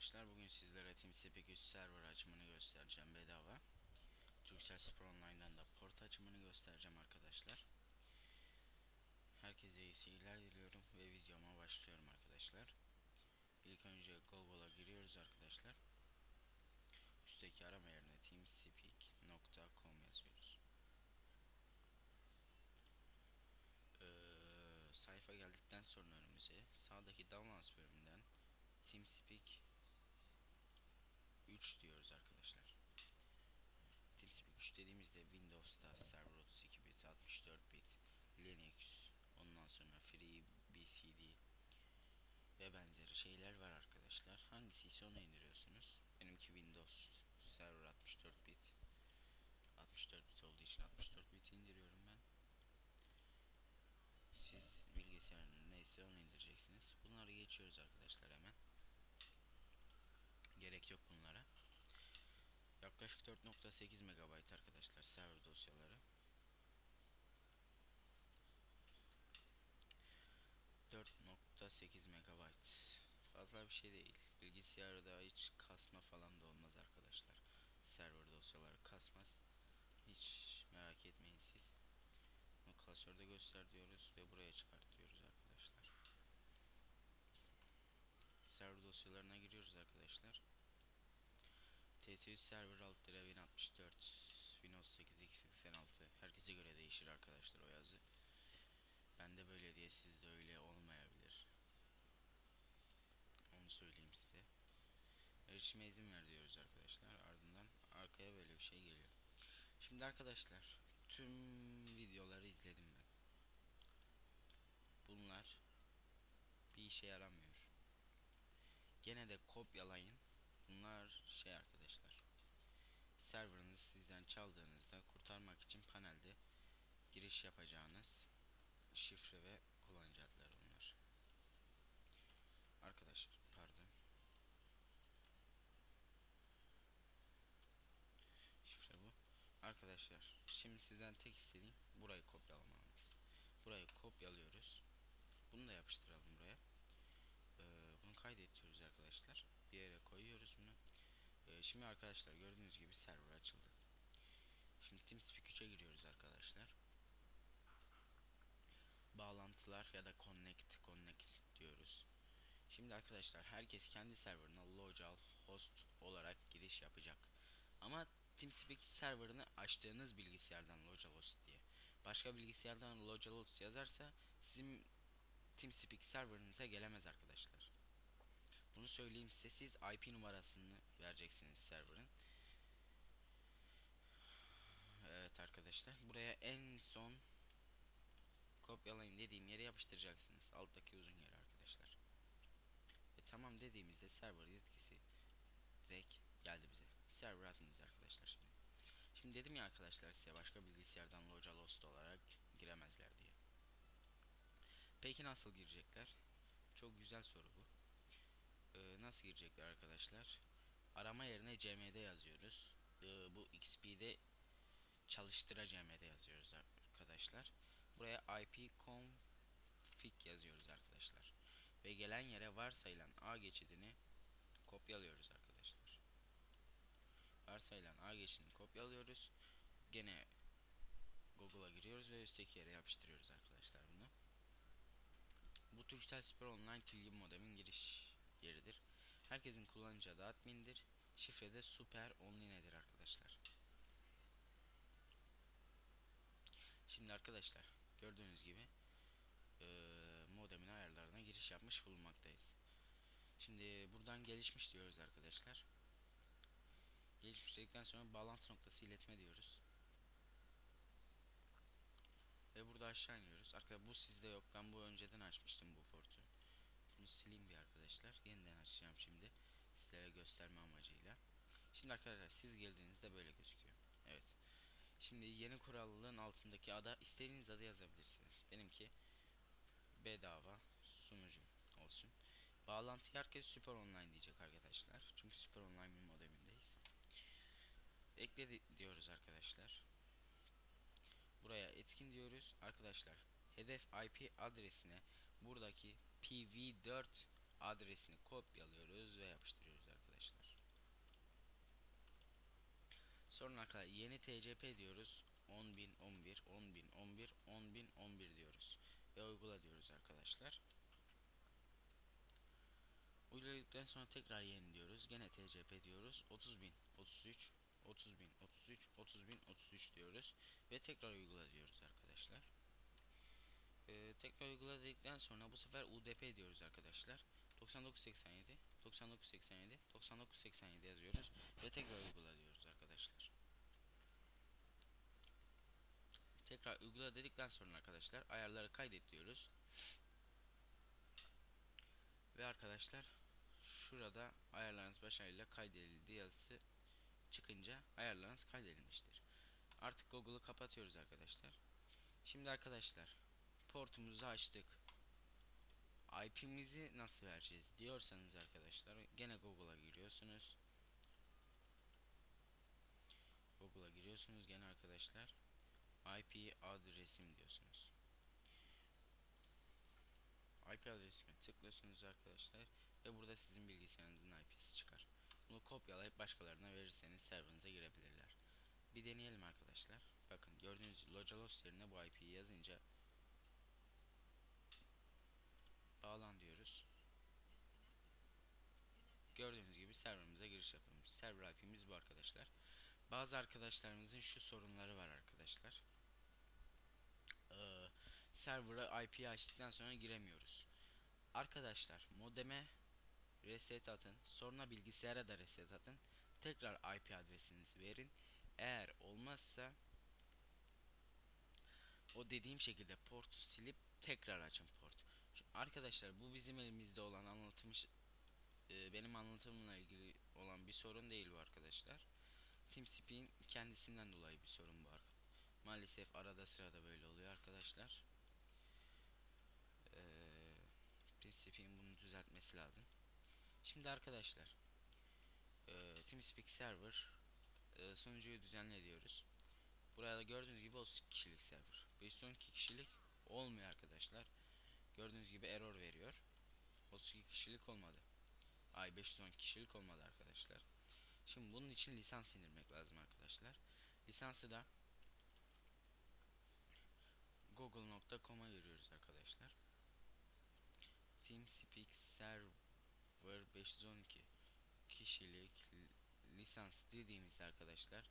arkadaşlar. Bugün sizlere TeamSpeak 3 server açımını göstereceğim bedava. Turkcell Spor Online'dan da port açımını göstereceğim arkadaşlar. Herkese iyi seyirler diliyorum ve videoma başlıyorum arkadaşlar. İlk önce Google'a giriyoruz arkadaşlar. Üstteki arama yerine teamspeak.com yazıyoruz. Ee, sayfa geldikten sonra önümüze sağdaki Downloads bölümünden TeamSpeak 3 diyoruz arkadaşlar. TeamSpeak 3 dediğimizde Windows'ta server 32 bit, 64 bit, Linux, ondan sonra Free BCD ve benzeri şeyler var arkadaşlar. Hangisi ise onu indiriyorsunuz. Benimki Windows server 64 bit. 64 bit olduğu için 64 bit indiriyorum ben. Siz bilgisayarın neyse onu indireceksiniz. Bunları geçiyoruz arkadaşlar hemen. Gerek yok bunlara. Yaklaşık 4.8 MB arkadaşlar server dosyaları. 4.8 MB fazla bir şey değil. Bilgisayarda hiç kasma falan da olmaz arkadaşlar. Server dosyaları kasmaz. Hiç merak etmeyin siz. Bunu klasörde göster diyoruz ve buraya çıkart diyoruz arkadaşlar. Server dosyalarına giriyoruz arkadaşlar. TS3 server alt lira 1064 Windows 8 x86 herkese göre değişir arkadaşlar o yazı. Ben de böyle diye sizde öyle olmayabilir. Onu söyleyeyim size. Erişime izin ver diyoruz arkadaşlar. Ardından arkaya böyle bir şey geliyor. Şimdi arkadaşlar tüm videoları izledim ben. Bunlar bir işe yaramıyor. Gene de kopyalayın. Bunlar şey arkadaşlar. Serverınız sizden çaldığınızda kurtarmak için panelde giriş yapacağınız şifre ve kullanıcı adları bunlar. Arkadaşlar pardon. Şifre bu. Arkadaşlar şimdi sizden tek istediğim burayı kopyalamanız. Burayı kopyalıyoruz. Bunu da yapıştıralım kaydediyoruz arkadaşlar. Bir yere koyuyoruz bunu. Ee, şimdi arkadaşlar gördüğünüz gibi server açıldı. Şimdi TeamSpeak 3'e giriyoruz arkadaşlar. Bağlantılar ya da connect connect diyoruz. Şimdi arkadaşlar herkes kendi serverına local host olarak giriş yapacak. Ama TeamSpeak serverını açtığınız bilgisayardan local host diye. Başka bilgisayardan local host yazarsa sizin TeamSpeak serverınıza gelemez arkadaşlar. Bunu söyleyeyim size siz IP numarasını vereceksiniz serverın. Evet arkadaşlar buraya en son kopyalayın dediğim yere yapıştıracaksınız. Alttaki uzun yer arkadaşlar. Ve tamam dediğimizde server yetkisi direkt geldi bize. Server adminiz arkadaşlar şimdi. Şimdi dedim ya arkadaşlar size başka bilgisayardan local host olarak giremezler diye. Peki nasıl girecekler? Çok güzel soru bu. Ee, nasıl girecekler arkadaşlar? Arama yerine cmd yazıyoruz. Ee, bu xp'de çalıştıra cmd yazıyoruz arkadaşlar. Buraya ip config yazıyoruz arkadaşlar. Ve gelen yere varsayılan a geçidini kopyalıyoruz arkadaşlar. Varsayılan a geçidini kopyalıyoruz. Gene Google'a giriyoruz ve üstteki yere yapıştırıyoruz arkadaşlar bunu. Bu Turkcell Spor Online Tilgin modemin giriş. Herkesin kullanıcı adı admindir. Şifre de super only nedir arkadaşlar. Şimdi arkadaşlar gördüğünüz gibi modemin ayarlarına giriş yapmış bulunmaktayız. Şimdi buradan gelişmiş diyoruz arkadaşlar. Gelişmiş dedikten sonra bağlantı noktası iletme diyoruz. Ve burada aşağı iniyoruz. Arkadaşlar bu sizde yok. Ben bu önceden açmıştım bu portu. Bunu sileyim bir arkadaşlar. Yeniden açacağım şimdi. Sizlere gösterme amacıyla. Şimdi arkadaşlar siz geldiğinizde böyle gözüküyor. Evet. Şimdi yeni kurallılığın altındaki ada istediğiniz adı yazabilirsiniz. Benimki bedava sunucum olsun. Bağlantı herkes süper online diyecek arkadaşlar. Çünkü süper online bir modemindeyiz. Ekle diyoruz arkadaşlar. Buraya etkin diyoruz. Arkadaşlar hedef IP adresine buradaki pv4 adresini kopyalıyoruz ve yapıştırıyoruz arkadaşlar. Sonra kadar yeni tcp diyoruz. 10.011 10.011 10.011 diyoruz. Ve uygula diyoruz arkadaşlar. Uyguladıktan sonra tekrar yeni diyoruz. Gene tcp diyoruz. 30.000 33 30.000 33 30.033 30 diyoruz. Ve tekrar uygula diyoruz arkadaşlar. Ee, tekrar uygula dedikten sonra bu sefer UDP diyoruz arkadaşlar. 9987, 9987, 9987 yazıyoruz. Ve tekrar uygula diyoruz arkadaşlar. Tekrar uygula dedikten sonra arkadaşlar ayarları kaydet diyoruz. Ve arkadaşlar şurada ayarlarınız başarıyla kaydedildi yazısı çıkınca ayarlarınız kaydedilmiştir. Artık Google'ı kapatıyoruz arkadaşlar. Şimdi arkadaşlar portumuzu açtık. IP'mizi nasıl vereceğiz diyorsanız arkadaşlar gene Google'a giriyorsunuz. Google'a giriyorsunuz gene arkadaşlar. IP adresim diyorsunuz. IP adresime tıklıyorsunuz arkadaşlar ve burada sizin bilgisayarınızın IP'si çıkar. Bunu kopyalayıp başkalarına verirseniz serverınıza girebilirler. Bir deneyelim arkadaşlar. Bakın gördüğünüz gibi Localos yerine bu IP'yi yazınca bağlan diyoruz. Gördüğünüz gibi serverımıza giriş yapılmış. Server IP'miz bu arkadaşlar. Bazı arkadaşlarımızın şu sorunları var arkadaşlar. Ee, server'a IP açtıktan sonra giremiyoruz. Arkadaşlar modeme reset atın. Sonra bilgisayara da reset atın. Tekrar IP adresinizi verin. Eğer olmazsa o dediğim şekilde portu silip tekrar açın port. Arkadaşlar bu bizim elimizde olan anlatılmış e, benim anlatımımla ilgili olan bir sorun değil bu arkadaşlar. TeamSpeak'in kendisinden dolayı bir sorun bu. Maalesef arada sırada böyle oluyor arkadaşlar. Ee, TeamSpeak'in bunu düzeltmesi lazım. Şimdi arkadaşlar e, TeamSpeak server e, sunucuyu düzenle diyoruz. Buraya da gördüğünüz gibi 30 kişilik server. 512 kişilik olmuyor arkadaşlar. Gördüğünüz gibi error veriyor. 32 kişilik olmadı. Ay 512 kişilik olmadı arkadaşlar. Şimdi bunun için lisans indirmek lazım arkadaşlar. Lisansı da google.com'a giriyoruz arkadaşlar. TeamSpeak Server 512 kişilik lisans dediğimizde arkadaşlar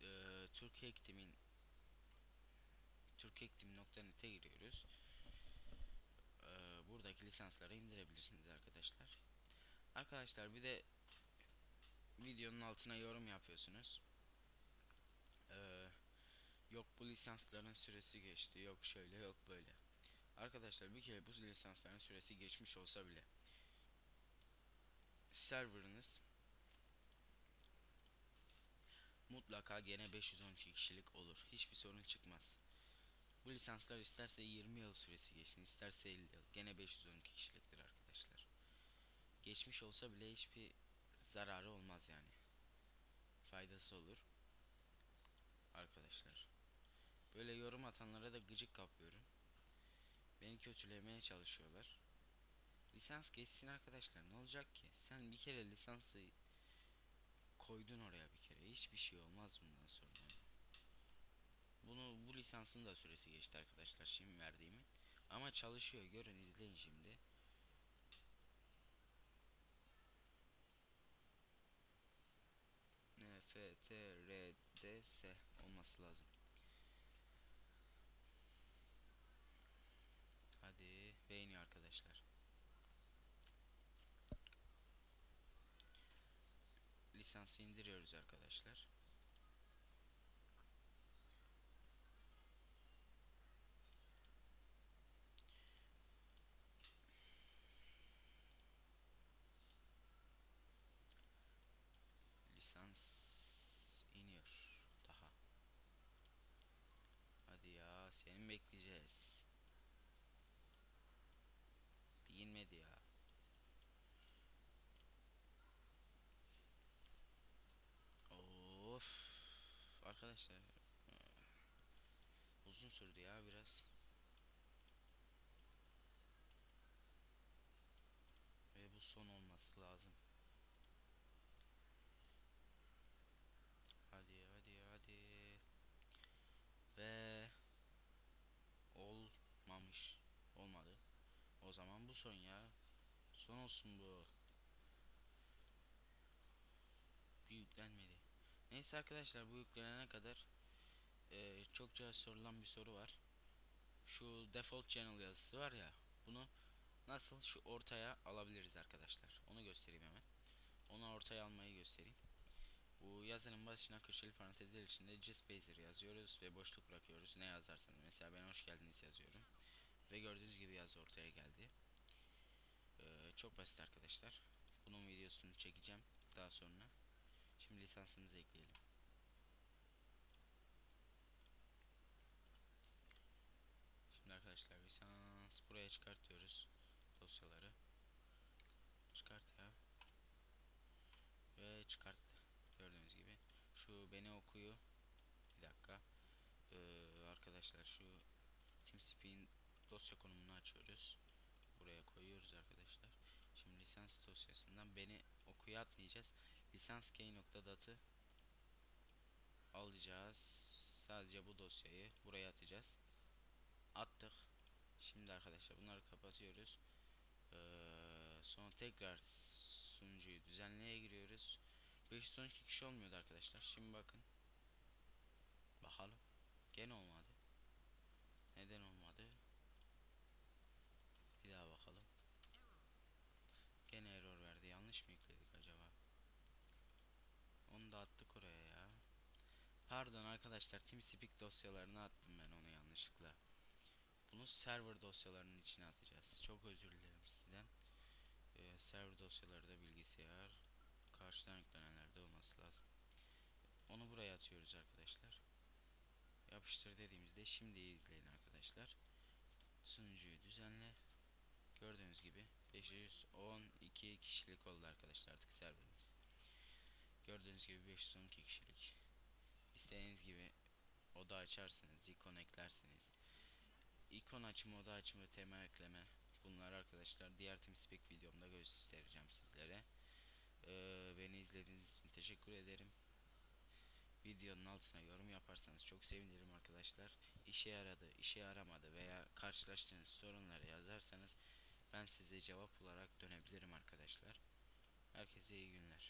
e, Türkiye Ektim'in türkektim.net'e giriyoruz. Buradaki lisansları indirebilirsiniz arkadaşlar. Arkadaşlar bir de videonun altına yorum yapıyorsunuz. Ee, yok bu lisansların süresi geçti, yok şöyle, yok böyle. Arkadaşlar bir kere bu lisansların süresi geçmiş olsa bile serverınız mutlaka gene 512 kişilik olur. Hiçbir sorun çıkmaz. Bu lisanslar isterse 20 yıl süresi geçsin, isterse 50 yıl. Gene 512 kişiliktir arkadaşlar. Geçmiş olsa bile hiçbir zararı olmaz yani. Faydası olur. Arkadaşlar. Böyle yorum atanlara da gıcık kapıyorum. Beni kötülemeye çalışıyorlar. Lisans geçsin arkadaşlar. Ne olacak ki? Sen bir kere lisansı koydun oraya bir kere. Hiçbir şey olmaz bundan sonra. Bunu bu lisansın da süresi geçti arkadaşlar şimdi verdiğimi. Ama çalışıyor. Görün izleyin şimdi. FTRDS olması lazım. Hadi beğeniyor arkadaşlar. Lisansı indiriyoruz arkadaşlar. Lisans iniyor daha. Hadi ya seni bekleyeceğiz. Bir inmedi ya. Of. Arkadaşlar uzun sürdü ya biraz. Ve bu son olması lazım. Bu son ya. Son olsun bu. Bir yüklenmedi. Neyse arkadaşlar bu yüklenene kadar eee, çokça sorulan bir soru var. Şu default channel yazısı var ya. Bunu nasıl şu ortaya alabiliriz arkadaşlar. Onu göstereyim hemen. Onu ortaya almayı göstereyim. Bu yazının başına köşeli parantezler içinde G-Spacer yazıyoruz ve boşluk bırakıyoruz. Ne yazarsanız mesela ben hoş geldiniz yazıyorum. Ve gördüğünüz gibi yazı ortaya geldi. Ee, çok basit arkadaşlar. Bunun videosunu çekeceğim daha sonra. Şimdi lisansımızı ekleyelim. Şimdi arkadaşlar lisans buraya çıkartıyoruz dosyaları. Çıkart ya. Ve çıkarttı. Gördüğünüz gibi. Şu beni okuyu. Bir dakika. Ee, arkadaşlar şu TeamSpeak'in dosya konumunu açıyoruz. Buraya koyuyoruz arkadaşlar. Şimdi lisans dosyasından beni okuya atmayacağız. Lisans key.dat'ı alacağız. Sadece bu dosyayı buraya atacağız. Attık. Şimdi arkadaşlar bunları kapatıyoruz. Ee, sonra tekrar sunucuyu düzenleye giriyoruz. 512 kişi olmuyordu arkadaşlar. Şimdi bakın. Bakalım. Gene olmadı. Neden olmadı? Bir daha bakalım. Gene error verdi. Yanlış mı yükledik acaba? Onu da attık oraya ya. Pardon arkadaşlar. TeamSpeak dosyalarına attım ben onu yanlışlıkla. Bunu server dosyalarının içine atacağız. Çok özür dilerim sizden. Ee, server dosyaları da bilgisayar karşıdan yüklenenlerde olması lazım. Onu buraya atıyoruz arkadaşlar. Yapıştır dediğimizde şimdi izleyin arkadaşlar. Sunucuyu düzenle. Gördüğünüz gibi 512 kişilik oldu arkadaşlar artık serverimiz. Gördüğünüz gibi 512 kişilik. İstediğiniz gibi oda açarsınız, ikon eklersiniz. İkon açımı, oda açımı, tema ekleme. Bunlar arkadaşlar diğer TeamSpeak videomda göstereceğim sizlere. Ee, beni izlediğiniz için teşekkür ederim. Videonun altına yorum yaparsanız çok sevinirim arkadaşlar. İşe yaradı, işe yaramadı veya karşılaştığınız sorunları yazarsanız ben size cevap olarak dönebilirim arkadaşlar. Herkese iyi günler.